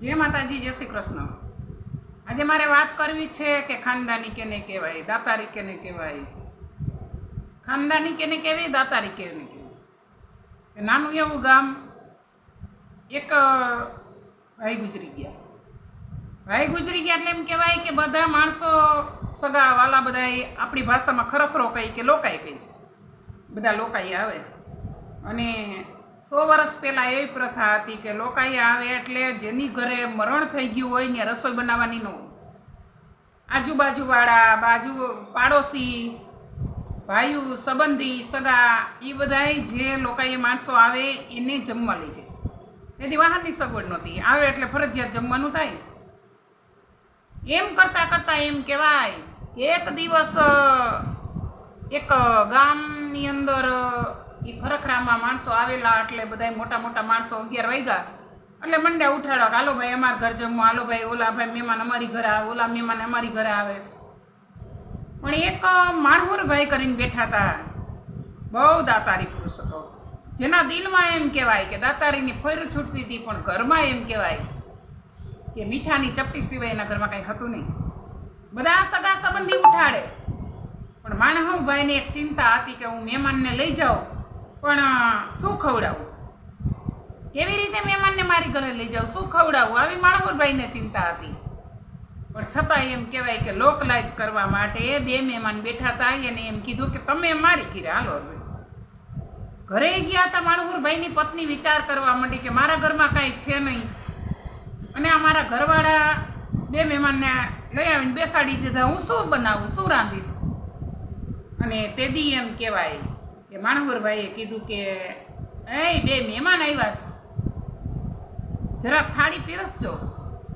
જય માતાજી, જય શ્રી કૃષ્ણ. આજે મારે વાત કરવી છે કે ખાનદાની કેને કહેવાય, દાતારી કેને કહેવાય? ખાનદાની કેને કહેવી દાતારી કેને કહેવાય? નાનું એવું ગામ, એક ભાઈ ગુજરી ગયા. ભાઈ ગુજરી ગયા એટલે એમ કહેવાય કે બધા માણસો સગા વાલા બધા આપણી ભાષામાં ખરખરો કહી કે લોકાઈ કહી. બધા લોકાઈ આવે. અને સો વર્ષ પહેલાં એવી પ્રથા હતી કે લોકાઈ આવે એટલે જેની ઘરે મરણ થઈ ગયું હોય ને રસોઈ બનાવવાની ન આજુબાજુવાળા, બાજુ પાડોશી, ભાઈઓ, સંબંધી, સગા એ બધાય જે લોકાઈ માણસો આવે એને જમવા લઈ જાય. તેથી વાહનની સગવડ નહોતી. આવે એટલે ફરજિયાત જમવાનું થાય. એમ કરતાં કરતાં એમ કહેવાય, એક દિવસ એક ગામની અંદર એ ખરખરામાં માણસો આવેલા એટલે બધા મોટા મોટા માણસો અગિયાર વાગ્યા. એટલે મંડ્યા ઉઠાડો કે, હાલો ભાઈ, અમારા ઘર જમવા, હાલો ભાઈ, ઓલા ભાઈ મહેમાન અમારી ઘરે આવે, ઓલા મહેમાન અમારી ઘરે આવે. પણ એક માણહુરભાઈ કરીને બેઠા હતા બહુ દાતારી પુરુષ. હતો જેના દિલમાં એમ કહેવાય કે દાતારીની ફર છૂટતી હતી, પણ ઘરમાં એમ કહેવાય કે મીઠાની ચપટી સિવાય એના ઘરમાં કંઈ હતું નહીં. બધા સગા સંબંધી ઉઠાડે. પણ માણહુભાઈને એક ચિંતા હતી કે હું મહેમાનને લઈ જાઉં. પણ શું ખવડાવું? કેવી રીતે મહેમાનને મારી ઘરે લઈ જાઉં? શું ખવડાવું? આવી માણહભાઈને ચિંતા હતી. પણ છતાં એમ કહેવાય કે લોકલાજ કરવા માટે બે મહેમાન બેઠા હતા એને એમ કીધું કે તમે મારી ઘીરે હાલો હવે. ઘરે ગયા હતા માણહુરભાઈની પત્ની વિચાર કરવા માંડી કે મારા ઘરમાં કાંઈ છે નહીં. અને આ મારા ઘરવાળા બે મહેમાનને લઈ આવીને બેસાડી દીધા. હું શું બનાવું? શું રાંધીશ? અને તે દી એમ કહેવાય કે માણહુરભાઈએ કીધું કે એ બે મહેમાન આવ્યા. જરાક થાળી પીરસજો.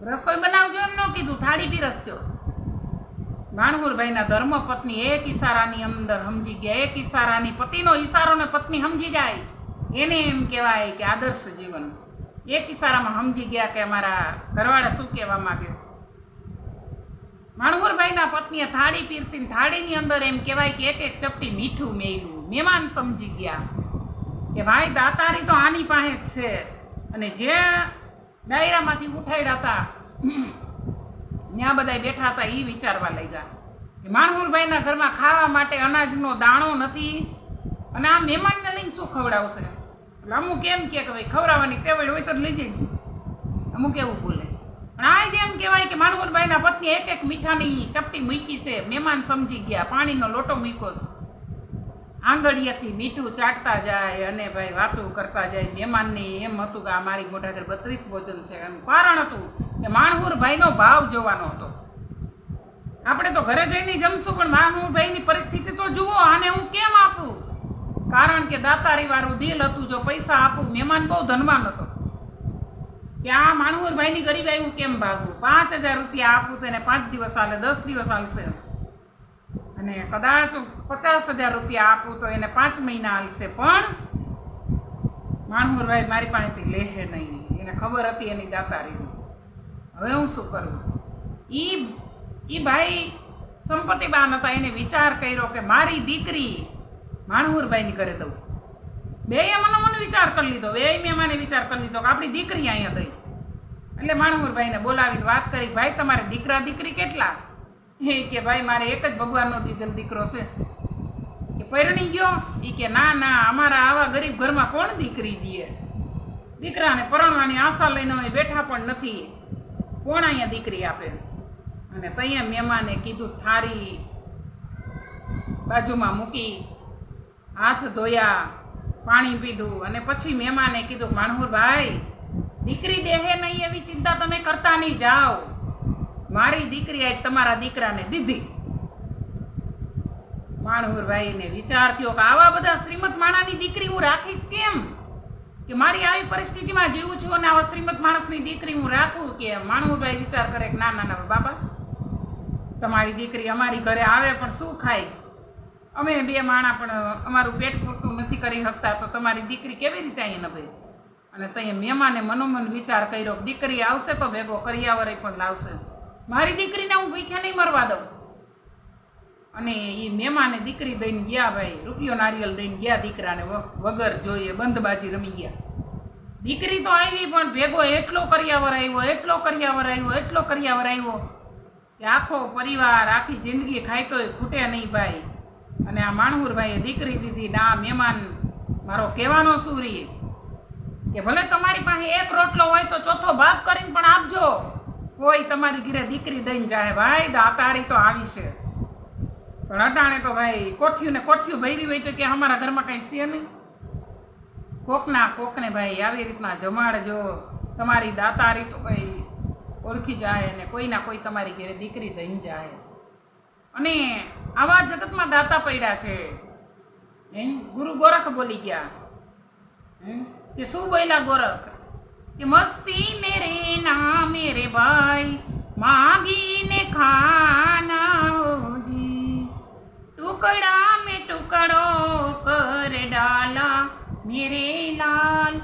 રસોઈ બનાવજો એમ ન કીધું, થાળી પીરસજો. માણહુરભાઈના ધર્મપત્ની એક ઈશારાની અંદર સમજી ગયા. એક ઈશારાની પતિનો ઈશારો ને પત્ની સમજી જાય. એને એમ કહેવાય કે આદર્શ જીવન. એક ઈશારામાં સમજી ગયા કે અમારા ઘરવાળા શું કહેવા માગે છે? માણવરભાઈના પત્નીએ થાળી પીરસીને થાળીની અંદર એમ કહેવાય કે એક એક ચપટી મીઠું મેળ્યું. મહેમાન સમજી ગયા. કે ભાઈ, દાતારી તો આની પાસે જ છે. અને જે ડાયરામાંથી ઉઠાડ્યા હતા, ત્યાં બધા બેઠા હતા એ વિચારવા લાગ્યા કે માણહુરભાઈના ઘરમાં ખાવા માટે અનાજનો દાણો નથી અને આ મહેમાનને લઈને શું ખવડાવશે? એટલે અમુક એમ કે ભાઈ, ખવડાવવાની તેવડ હોય તો લઈ અમુક એવું બોલે. આ જેમ કહેવાય કે માનવરભાઈના પત્ની એક એક મીઠાની ચપટી મૂકી છે. મહેમાન સમજી ગયા. પાણીનો લોટો મૂક્યો આંગળીયાથી મીઠું ચાટતા જાય અને ભાઈ વાતો કરતા જાય. મહેમાનને એમ હતું કે આ મારી મોટા ઘર બત્રીસ ભોજન છે. એનું કારણ હતું કે માણહુરભાઈનો ભાવ જોવાનો હતો. આપણે તો ઘરે જઈને જમશું, પણ માણહુરભાઈની પરિસ્થિતિ તો જુઓ, આને હું કેમ આપું? કારણ કે દાતારી વાળું દિલ હતું, જો પૈસા આપું, મહેમાન બહુ ધનવાન હતો. કે આ માણહુરભાઈની ગરીબાઈ હું કેમ ભાગું પાંચ હજાર રૂપિયા આપું તો એને પાંચ દિવસ હાલે, દસ દિવસ હાલશે. અને કદાચ પચાસ હજાર રૂપિયા આપું તો એને પાંચ મહિના હાલશે. પણ માણહુરભાઈ મારી પાસેથી લેહે નહીં. એને ખબર હતી એની દાતારીની હવે હું શું કરું? ઈ ઈ ભાઈ સંપત્તિબાન હતા, એને વિચાર કર્યો કે મારી દીકરી માણહુરભાઈની ઘરે દઉં. બે મને મને વિચાર કરી લીધો. બે મેં મને વિચાર કરી લીધો કે આપણી દીકરી અહીંયા ગઈ. એટલે માણમુરભાઈને બોલાવીને વાત કરી ભાઈ, તમારે દીકરા દીકરી કેટલા? એ કે, ભાઈ, મારે એક જ ભગવાનનો દીધેલ દીકરો છે. કે પરણી ગયો. એ કે, ના ના, અમારા આવા ગરીબ ઘરમાં કોણ દીકરી દે દીકરાને પરણવાની આશા લઈને અમે બેઠા પણ નથી. કોણ અહીંયા દીકરી આપે? અને ત્યાં મહેમાને કીધું, થારી બાજુમાં મૂકી, હાથ ધોયા પાણી પીધું અને પછી મહેમાને કીધું માણહુરભાઈ, દીકરી દેહે નહીં એવી ચિંતા તમે કરતા નહીં જાઓ. મારી દીકરી આજ તમારા દીકરાને દીધી. માણહુરભાઈને વિચાર થયો કે, આવા બધા શ્રીમત માણાની દીકરી હું રાખીશ કેમ? કે મારી આવી પરિસ્થિતિમાં જીવું છું અને આવા શ્રીમત માણસની દીકરી હું રાખું કે માણહુરભાઈ વિચાર કરે કે, ના ના ના, બાબા, તમારી દીકરી અમારી ઘરે આવે પણ શું ખાય? અમે બે માણા પણ અમારું પેટ પૂરતું નથી કરી શકતા, તો તમારી દીકરી કેવી રીતે અહીંયા નભે? અને ત્યાં મહેમાને મનોમન વિચાર કર્યો, દીકરી આવશે તો ભેગો કરિયાવરે પણ લાવશે. મારી દીકરીને હું ભૂખ્યા નહીં મરવા દઉં? અને એ મહેમાને દીકરી દઈને ગયા ભાઈ, રૂપિયો નારિયેલ દઈને ગયા દીકરાને વગર જોઈએ, બંધબાજી રમી ગયા. દીકરી તો આવી, પણ ભેગો એટલો કરિયાવર આવ્યો, એટલો કરિયાવર આવ્યો, એટલો કરિયાવર આવ્યો કે આખો પરિવાર, આખી જિંદગી ખાય તોય ખૂટે નહીં ભાઈ. અને આ માણહુરભાઈએ દીકરી દીધી ના મહેમાન મારો કહેવાનો શું રહી કે ભલે તમારી પાસે એક રોટલો હોય તો ચોથો ભાગ કરીને પણ આપજો. કોઈ તમારી ઘરે દીકરી દઈને જાય ભાઈ, દાતારી તો આવી છે. પણ અટાણે તો ભાઈ કોઠિયું ને કોઠિયું ભરી હોય તો કે અમારા ઘરમાં કંઈ છે નહીં. કોકના કોકને ભાઈ આવી રીતના જમાડજો. તમારી દાતારી તો ભાઈ ઓળખી જાય ને કોઈના કોઈ તમારી ઘરે દીકરી દઈને જાય અને આવા જગતમાં દાતા પડ્યા છે. ગુરુ ગોરખ બોલી ગયા. કે શું બોલ્યા ગોરખ? કે મસ્તી મેરે ના મેરે ભાઈ, માગીને ખાના હોજી ટુકડા મે ટુકડો કર ડાલા, મેરે લાલ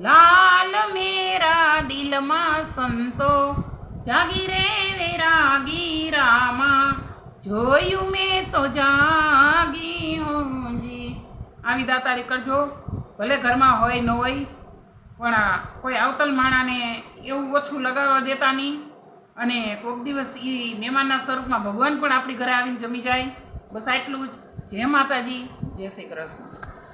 લાલ મેરા દિલમાં સંતો. જાગીરે વેરા ગીરામાં જોયું મેં તો જાગી હોજી આવી દાતારી કરજો ભલે ઘરમાં હોય ન હોય, પણ કોઈ આવતલ માણાને એવું ઓછું લગાવવા દેતા નહીં. અને કોઈક દિવસ એ મહેમાનના સ્વરૂપમાં ભગવાન પણ આપણી ઘરે આવીને જમી જાય. બસ આટલું જ. જય માતાજી. જય શ્રી કૃષ્ણ.